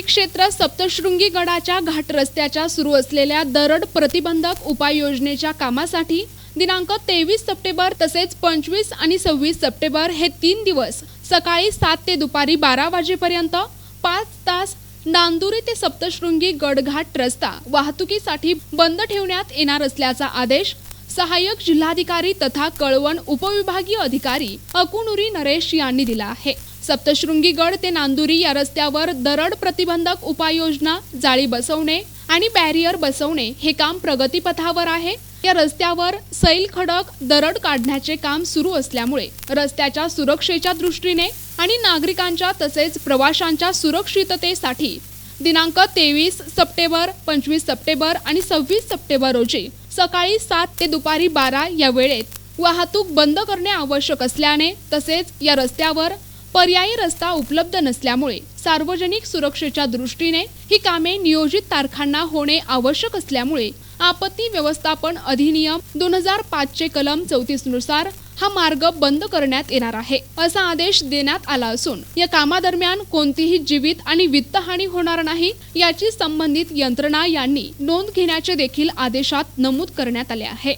क्षेत्र सप्तशृंगी गडाच्या घाट रस्त्याच्या सुरू असलेल्या दरड प्रतिबंधक उपाययोजनेच्या कामासाठी दिनांक तेवीस सप्टेंबर तसेच पंचवीस आणि सव्वीस सप्टेंबर हे तीन दिवस सकाळी सात ते दुपारी बारा वाजेपर्यंत पाच तास नांदुरी ते सप्तशृंगी गडघाट रस्ता वाहतुकीसाठी बंद ठेवण्यात येणार असल्याचा आदेश सहाय्यक जिल्हाधिकारी तथा कळवण उपविभागीय अधिकारी अकुनुरी नरेश यांनी दिला आहे. सप्तशृंगीगड ते नांदुरी या रस्त्यावर दरड प्रतिबंधक उपाययोजना जाळी बसवणे आणि बॅरियर बसवणे हे काम प्रगतीपथावर आहे. या रस्त्यावर सैल खडक दरड काढण्याचे काम सुरू असल्यामुळे रस्त्याच्या सुरक्षेच्या दृष्टीने आणि नागरिकांच्या तसेच प्रवाशांच्या सुरक्षिततेसाठी दिनांक तेवीस सप्टेंबर पंचवीस सप्टेंबर आणि सव्वीस सप्टेंबर रोजी सकाळी सात ते दुपारी बारा या वेळेत वाहतूक बंद करणे आवश्यक असल्याने तसेच या रस्त्यावर पर्यायी रस्ता उपलब्ध नसल्यामुळे सार्वजनिक सुरक्षेच्या दृष्टीने ही कामे नियोजित तारखांना होणे आवश्यक असल्यामुळे आपत्ती व्यवस्थापन अधिनियम दोन हजार पाचचे कलम चौतीसनुसार हा मार्ग बंद करण्यात येणार आहे असा आदेश देण्यात आला असून या कामादरम्यान कोणतीही जीवित आणि वित्तहानी होणार नाही याची संबंधित यंत्रणा यांनी नोंद घेण्याचे देखील आदेशात नमूद करण्यात आले आहे.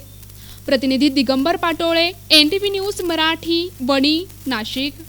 प्रतिनिधी Digambar Patole N V news Marathi Wani Nashik.